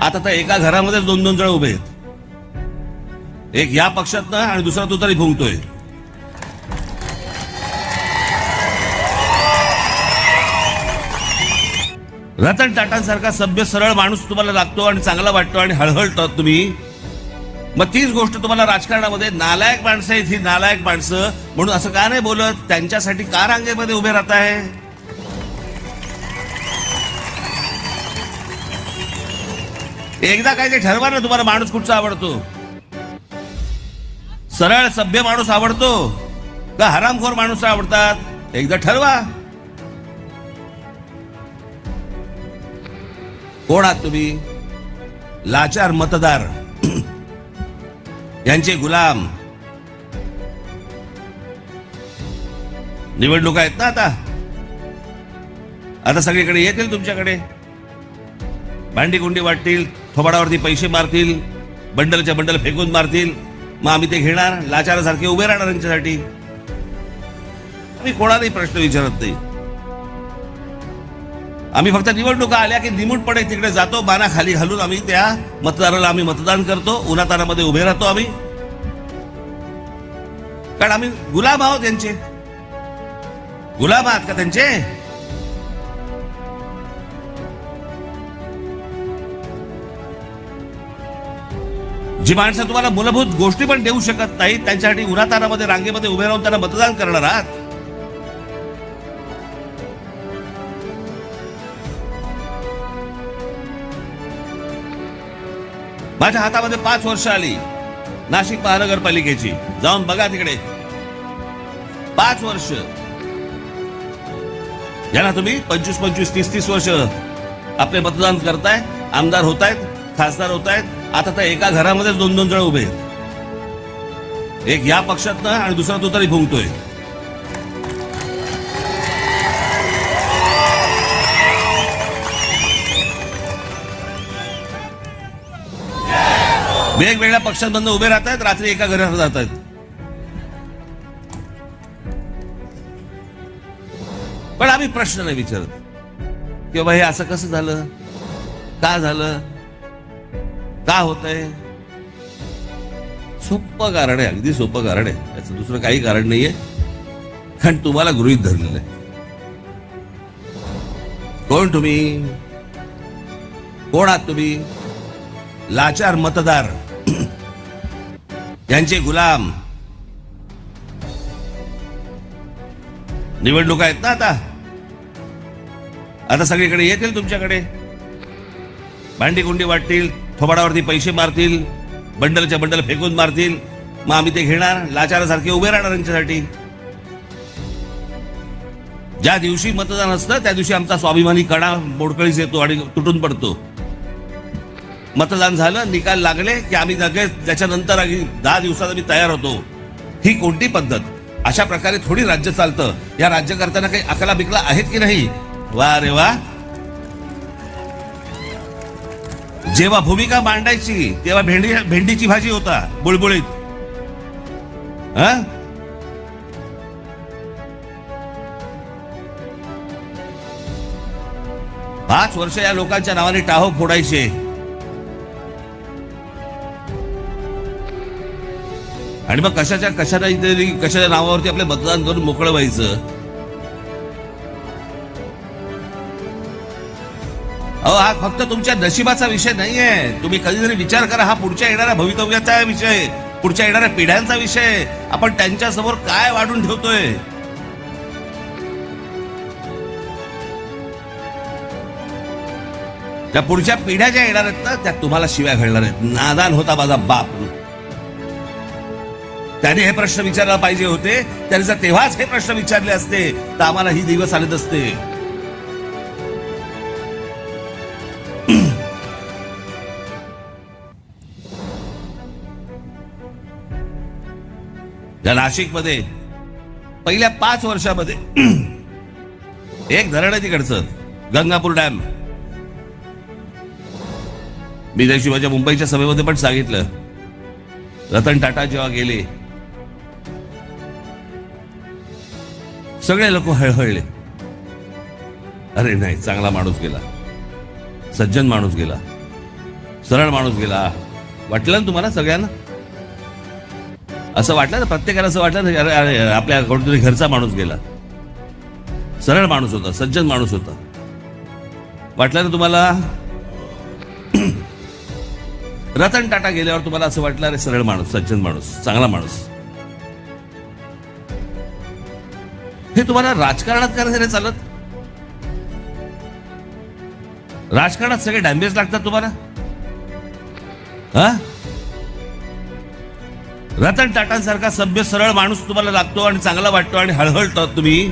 आता तर एका घरामध्येच दोन दोन जण उभे आहेत. एक या पक्षातनं आणि दुसरा तो तरी फुंकतोय रतन टाटांसारखा सभ्य सरळ माणूस तुम्हाला लागतो आणि चांगला वाटतो आणि हळहळतात तुम्ही. मग तीच गोष्ट तुम्हाला राजकारणामध्ये नालायक माणसं आहेत ही नालायक माणसं. म्हणून असं का नाही बोलत? त्यांच्यासाठी का रांगेमध्ये उभे राहत आहे एकदा काय ते ठरवा ना तुम्हाला माणूस कुठचा आवडतो? सरळ सभ्य माणूस आवडतो का हरामखोर माणूस आवडतात? एकदा ठरवा. कोण आहात तुम्ही? लाचार मतदार. यांचे गुलाम. निवडणुका आहेत ना आता? आता सगळीकडे येतील तुमच्याकडे? भांडी कुंडी वाटतील. थोबाडावरती पैसे मारतील बंडलच्या बंडल फेकून मारतील. मग आम्ही ते घेणार लाचारासारखे उभे राहणार यांच्यासाठी. आम्ही कोणालाही प्रश्न विचारत नाही. आम्ही फक्त निवडणुका आल्या की निमूटपणे तिकडे जातो बाना खाली घालून आम्ही त्या मतदाराला आम्ही मतदान करतो उन्हातानामध्ये उभे राहतो आम्ही. कारण आम्ही गुलाम आहोत त्यांचे गुलाब आहात का त्यांचे? जी माणसं तुम्हाला मूलभूत गोष्टी पण देऊ शकत नाही त्यांच्यासाठी उन्हातानामध्ये रांगेमध्ये उभे राहून त्यांना मतदान करणार आहात. माझ्या हातामध्ये पाच वर्ष आली नाशिक महानगरपालिकेची. जाऊन बघा तिकडे. पाच वर्ष. याला तुम्ही पंचवीस पंचवीस तीस तीस वर्ष आपले मतदान करताय आमदार होत आहेत खासदार होत आहेत आता तर एका घरामध्येच दोन दोन जण उभे आहेत. एक या पक्षातनं आणि दुसरा तो तरी भुंकतोय. वेगवेगळ्या पक्षांमधून उभे राहत आहेत रात्री एका घरात जात आहेत. पण आम्ही प्रश्न नाही विचारत. की बाबा हे असं कसं झालं? का झालं? का होतंय? सोपं कारण आहे अगदी सोपं कारण आहे. याचं दुसरं काही कारण नाहीये. कारण तुम्हाला गृहित धरलेलं आहे. कोण तुम्ही? कोण आहात तुम्ही? लाचार मतदार. यांचे गुलाम. निवडणुका आहेत ना आता? आता सगळीकडे येतील तुमच्याकडे? भांडी कुंडी वाटतील? थोबाडावरती पैसे मारतील बंडलच्या बंडल फेकून मारतील. मग आम्ही ते घेणार लाचारासारखे उभे राहणार यांच्यासाठी. ज्या दिवशी मतदान असतं त्या दिवशी आमचा स्वाभिमानी कडा मोडकळीस येतो आणि तुटून पडतो. मतदान झालं निकाल लागले की आम्ही लगेच त्याच्यानंतर आम्ही दहा दिवसात आम्ही तयार होतो. ही कोणती पद्धत? अशा प्रकारे थोडी राज्य चालतं. या राज्यकर्त्यांना काही अकला बिकला आहेत की नाही? वा रे वा. जेव्हा भूमिका मांडायची तेव्हा भेंडी भेंडीची भाजी होता बुळबुळीत. हा? पाच वर्ष या लोकांच्या नावाने टाहो फोडायचे. आणि मग कशाच्या कशाला कशाच्या नावावरती आपले मतदान करून मोकळं व्हायचं? अहो हा फक्त तुमच्या नशिबाचा विषय नाहीये. तुम्ही कधीतरी विचार करा हा पुढच्या येणाऱ्या भवितव्याचा विषय. पुढच्या येणाऱ्या पिढ्यांचा विषय. आपण त्यांच्यासमोर काय वाढून ठेवतोय? त्या पुढच्या पिढ्या ज्या येणार आहेत ना त्या तुम्हाला शिव्या घडणार आहेत. नादान होता माझा बाप. त्याने हे प्रश्न विचारायला पाहिजे होते. त्याने जर तेव्हाच हे प्रश्न विचारले असते तर आम्हाला ही दिवस आले असते. त्या नाशिकमध्ये पहिल्या पाच वर्षामध्ये एक धरण आहे तिकडचं गंगापूर डॅम. मी त्याशी माझ्या मुंबईच्या सभेमध्ये पण सांगितलं रतन टाटा जेव्हा गेले सगळे लोक हळहळले. अरे नाही चांगला माणूस गेला सज्जन माणूस गेला सरळ माणूस गेला. वाटलं ना तुम्हाला सगळ्यांना? असं वाटलं ना प्रत्येकाला असं वाटलं ना अरे अरे आपल्या कोणतरी घरचा माणूस गेला. सरळ माणूस होता सज्जन माणूस होता. वाटलं ना तुम्हाला? रतन टाटा गेल्यावर तुम्हाला असं वाटलं अरे सरळ माणूस सज्जन माणूस चांगला माणूस. हे तुम्हाला राजकारणात करायचं चालत? राजकारणात सगळे डॅमेज लागतात तुम्हाला? हा? रतन टाटांसारखा सभ्य सरळ माणूस तुम्हाला लागतो आणि चांगला वाटतो आणि हळहळतो तुम्ही.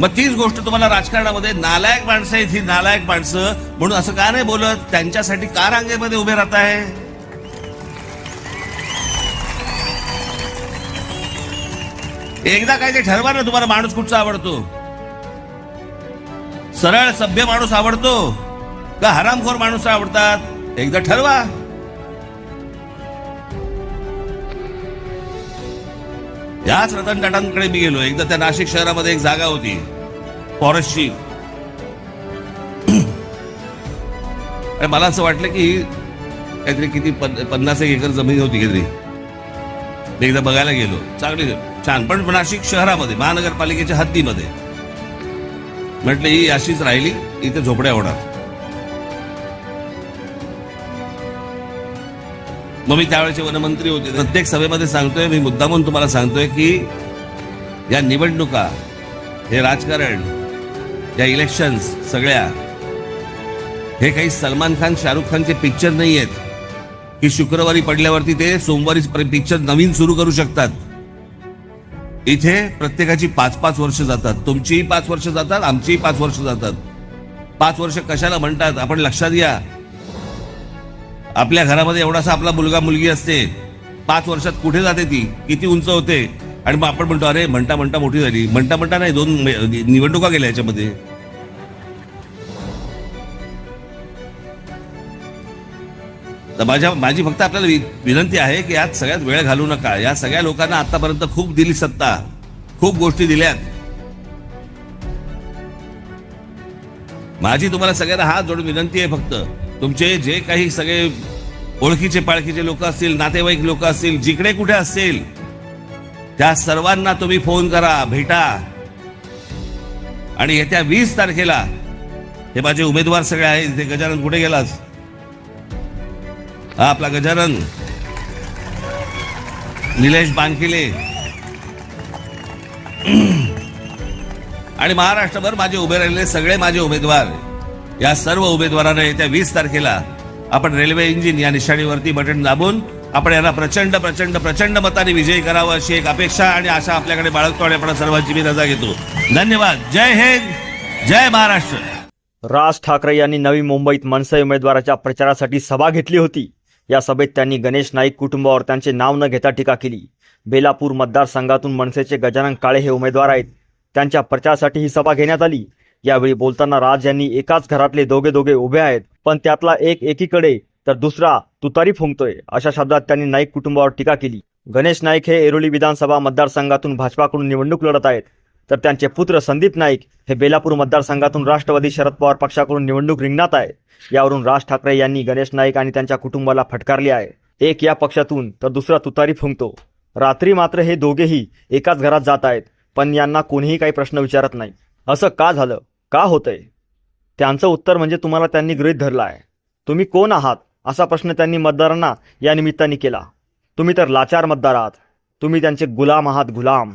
मग तीच गोष्ट तुम्हाला राजकारणामध्ये नालायक माणसं आहेत ही नालायक माणसं. म्हणून असं का नाही बोलत? त्यांच्यासाठी का रांगेमध्ये उभे राहत आहे? एकदा काय ते ठरवा ना तुम्हाला माणूस कुठचा आवडतो. सरळ सभ्य माणूस आवडतो का हरामखोर माणूस आवडतात? एकदा ठरवा. याच रतन टाटांकडे मी गेलो. एकदा त्या नाशिक शहरामध्ये एक जागा होती. फॉरेस्टची आणि मला असं वाटलं की काहीतरी किती पन्नास एक एकर जमीन होती काहीतरी. मी एकदा बघायला गेलो. चांगली छान. पण नाशिक शहरामध्ये महानगरपालिकेच्या हद्दीमध्ये. म्हटलं ही अशीच राहिली इथे झोपड्या होणार. मग मी त्यावेळेचे वनमंत्री होते. प्रत्येक सभेमध्ये सांगतोय मी मुद्दामून तुम्हाला सांगतोय की या निवडणुका हे राजकारण या इलेक्शन्स सगळ्या हे काही सलमान खान शाहरुख खानचे पिक्चर नाही आहेत की शुक्रवारी पडल्यावरती ते सोमवारी पिक्चर नवीन सुरू करू शकतात. इथे प्रत्येकाची पाच पाच वर्ष जातात. तुमचीही पाच वर्ष जातात आमचीही पाच वर्ष जातात. पाच वर्ष कशाला म्हणतात? आपण लक्षात घ्या. आपल्या घरामध्ये एवढासा आपला मुलगा मुलगी असते. पाच वर्षात कुठे जाते ती? किती उंच होते? आणि मग आपण म्हणतो अरे म्हणता म्हणता मोठी झाली. म्हणता म्हणता नाही दोन निवडणुका गेल्या याच्यामध्ये. तर माझ्या माझी फक्त आपल्याला विनंती आहे की यात सगळ्यात वेळ घालू नका. या सगळ्या लोकांना आतापर्यंत खूप दिली सत्ता. खूप गोष्टी दिल्यात. माझी तुम्हाला सगळ्यांना हात जोडून विनंती आहे फक्त. तुमचे जे काही सगळे ओळखीचे पाळखीचे लोक असतील नातेवाईक लोक असतील जिकडे कुठे असतील त्या सर्वांना तुम्ही फोन करा भेटा. आणि येत्या वीस तारखेला हे माझे उमेदवार सगळे आहेत इथे गजानन कुठे गेलास? हा आपला गजानन. निलेश बांकिले. आणि महाराष्ट्रभर माझे उभे राहिलेले सगळे माझे उमेदवार. या सर्व उमेदवारांना येत्या वीस तारखेला आपण रेल्वे इंजिन या निशाणीवरती बटन दाबून आपण यांना प्रचंड प्रचंड प्रचंड मताने विजयी करावं अशी एक अपेक्षा आणि आशा आपल्याकडे बाळगतो आणि आपण सर्वांची मी रजा घेतो. धन्यवाद. जय हिंद. जय महाराष्ट्र. राज ठाकरे यांनी नवी मुंबईत मनसे उमेदवाराच्या प्रचारासाठी सभा घेतली होती. या सभेत त्यांनी गणेश नाईक कुटुंबावर त्यांचे नाव न घेता टीका केली. बेलापूर मतदारसंघातून मनसेचे गजानन काळे हे उमेदवार आहेत. त्यांच्या प्रचारासाठी ही सभा घेण्यात आली. यावेळी बोलताना राज यांनी एकाच घरातले दोघे दोघे उभे आहेत पण त्यातला एक एकीकडे तर दुसरा तुतारी फुंकतोय अशा शब्दात त्यांनी नाईक कुटुंबावर टीका केली. गणेश नाईक हे एरोली विधानसभा मतदारसंघातून भाजपाकडून निवडणूक लढत आहेत. तर त्यांचे पुत्र संदीप नाईक हे बेलापूर मतदारसंघातून राष्ट्रवादी शरद पवार पक्षाकडून निवडणूक रिंगणात आहे यावरून राज ठाकरे यांनी गणेश नाईक आणि त्यांच्या कुटुंबाला फटकारले आहे. एक या पक्षातून तर दुसरा तुतारी फुंकतो. रात्री मात्र हे दोघेही एकाच घरात जात आहेत पण यांना कोणीही काही प्रश्न विचारत नाही. असं का झालं? का होतंय? त्यांचं उत्तर म्हणजे तुम्हाला त्यांनी गृहीत धरलं आहे. तुम्ही कोण आहात? असा प्रश्न त्यांनी मतदारांना या निमित्ताने केला. तुम्ही तर लाचार मतदार आहात. तुम्ही त्यांचे गुलाम आहात गुलाम.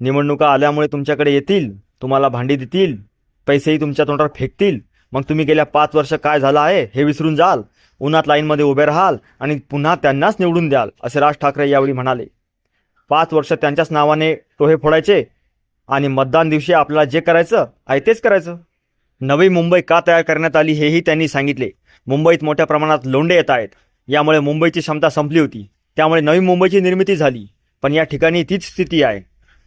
निवडणुका आल्यामुळे तुमच्याकडे येतील तुम्हाला भांडी देतील पैसेही तुमच्या तोंडावर फेकतील. मग तुम्ही गेल्या पाच वर्ष काय झालं आहे हे विसरून जाल. उन्हात लाईनमध्ये उभे राहाल आणि पुन्हा त्यांनाच निवडून द्याल असे राज ठाकरे यावेळी म्हणाले. पाच वर्ष त्यांच्याच नावाने टोहे फोडायचे आणि मतदान दिवशी आपल्याला जे करायचं आहे तेच करायचं. नवी मुंबई का तयार करण्यात आली हेही त्यांनी सांगितले. मुंबईत मोठ्या प्रमाणात लोंढे येत आहेत. यामुळे मुंबईची क्षमता संपली होती. त्यामुळे नवी मुंबईची निर्मिती झाली. पण या ठिकाणी तीच स्थिती आहे.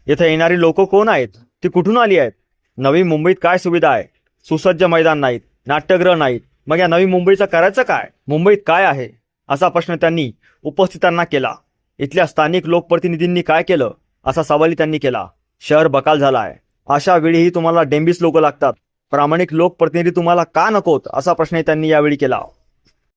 येथे येणारी लोक कोण आहेत? ती कुठून आली आहेत? नवी मुंबईत काय सुविधा आहे? सुसज्ज मैदान नाहीत. नाट्यगृह नाहीत. मग या नवी मुंबईचं करायचं काय? मुंबईत काय आहे? असा प्रश्न त्यांनी उपस्थितांना केला. इथल्या स्थानिक लोकप्रतिनिधींनी काय केलं? असा सवालही त्यांनी केला. शहर बकाल झाला आहे अशा वेळीही तुम्हाला डेंबिस लोक लागतात. प्रामाणिक लोकप्रतिनिधी तुम्हाला का नकोत? असा प्रश्नही त्यांनी यावेळी केला.